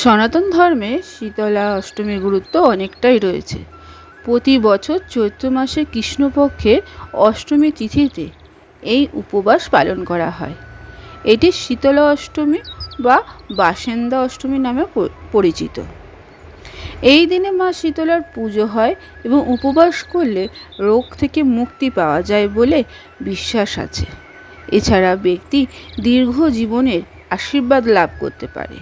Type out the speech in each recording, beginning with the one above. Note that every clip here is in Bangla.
সনাতন ধর্মে শীতলা অষ্টমীর গুরুত্ব অনেকটাই রয়েছে। প্রতি বছর চৈত্র মাসে কৃষ্ণপক্ষের অষ্টমী তিথিতে এই উপবাস পালন করা হয়। এটি শীতলা অষ্টমী বা বাসেন্দা অষ্টমী নামে পরিচিত। এই দিনে মা শীতলার পুজো হয় এবং উপবাস করলে রোগ থেকে মুক্তি পাওয়া যায় বলে বিশ্বাস আছে। এছাড়া ব্যক্তি দীর্ঘ জীবনের আশীর্বাদ লাভ করতে পারে।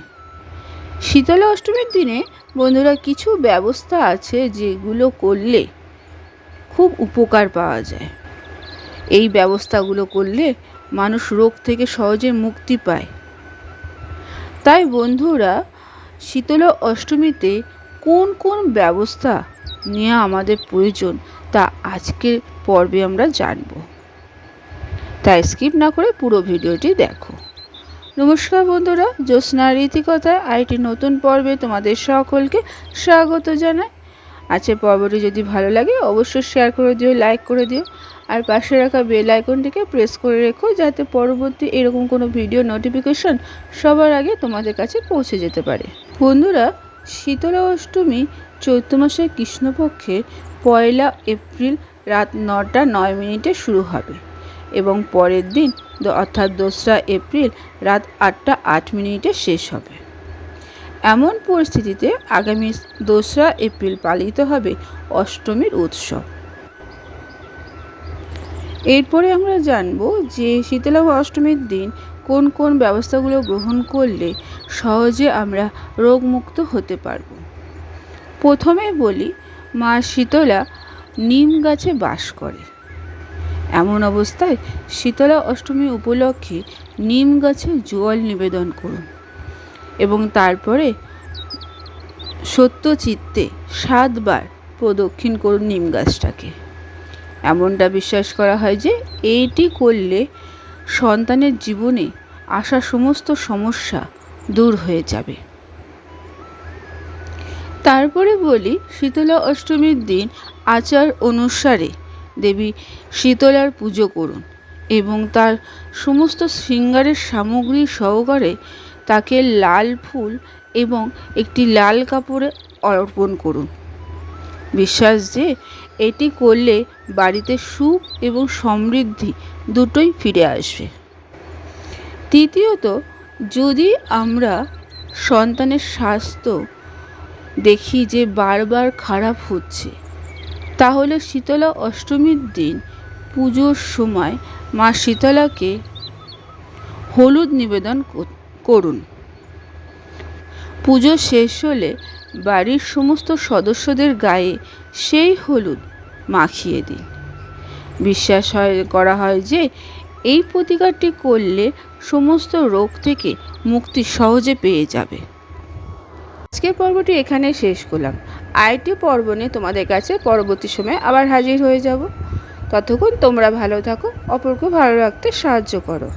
শীতলা অষ্টমীর দিনে বন্ধুরা কিছু ব্যবস্থা আছে যেগুলো করলে খুব উপকার পাওয়া যায়। এই ব্যবস্থাগুলো করলে মানুষ রোগ থেকে সহজে মুক্তি পায়। তাই বন্ধুরা, শীতলা অষ্টমীতে কোন কোন ব্যবস্থা নেওয়া আমাদের প্রয়োজন তা আজকের পর্বে আমরা জানব। তাই স্কিপ না করে পুরো ভিডিওটি দেখো। নমস্কার বন্ধুরা জ্যোৎস্নার রীতিকথায় আইটি নতুন পর্বে তোমাদের সকলকে স্বাগত জানাই। আজকের পর্বটি যদি ভালো লাগে, অবশ্যই শেয়ার করে দিও লাইক করে দিও। আর পাশে রাখা বেল আইকনটিকে প্রেস করে রেখো, যাতে পরবর্তী এরকম কোনো ভিডিও নোটিফিকেশন সবার আগে তোমাদের কাছে পৌঁছে যেতে পারে। বন্ধুরা, শীতলা অষ্টমী চৈত্র মাসের কৃষ্ণপক্ষের পয়লা এপ্রিল রাত নটা নয় মিনিটে শুরু হবে। এবং পরের দিন অর্থাৎ দোসরা এপ্রিল রাত আটটা আট মিনিটে শেষ হবে। এমন পরিস্থিতিতে আগামী দোসরা এপ্রিল পালিত হবে অষ্টমীর উৎসব। এরপরে আমরা জানব যে শীতলা অষ্টমীর দিন কোন কোন ব্যবস্থাগুলো গ্রহণ করলে সহজে আমরা রোগমুক্ত হতে পারব। প্রথমে বলি, মা শীতলা নিম গাছে বাস করে। এমন অবস্থায় শীতলা অষ্টমী উপলক্ষে নিম গাছে জল নিবেদন করুন এবং তারপরে সত্য চিত্তে সাতবার প্রদক্ষিণ করুন নিম গাছটাকে। এমনটা বিশ্বাস করা হয় যে এইটি করলে সন্তানের জীবনে আসা সমস্ত সমস্যা দূর হয়ে যাবে। তারপরে বলি, শীতলা অষ্টমীর দিন আচার অনুসারে দেবী শীতলার পুজো করুন এবং তার সমস্ত শৃঙ্গারের সামগ্রী সহকারে তাকে লাল ফুল এবং একটি লাল কাপড়ে অর্পণ করুন। বিশ্বাস যে এটি করলে বাড়িতে সুখ এবং সমৃদ্ধি দুটোই ফিরে আসবে। তৃতীয়ত, যদি আমরা সন্তানের স্বাস্থ্য দেখি যে বারবার খারাপ হচ্ছে তাহলে শীতলা অষ্টমীর দিন, পুজোর সময় মা শীতলাকে হলুদ নিবেদন করুন। পুজো শেষ হলে বাড়ির সমস্ত সদস্যদের গায়ে সেই হলুদ মাখিয়ে দিন। বিশ্বাস হয়, করা হয় যে এই প্রতিকারটি করলে সমস্ত রোগ থেকে মুক্তি সহজে পেয়ে যাবে। আজকের পর্বটি এখানে শেষ করলাম। আইটি পর্ব নিয়ে তোমাদের কাছে পরবর্তী সময়ে আবার হাজির হয়ে যাব। ততক্ষণ তোমরা ভালো থাকো, অপরকে ভালো রাখতে সাহায্য করো।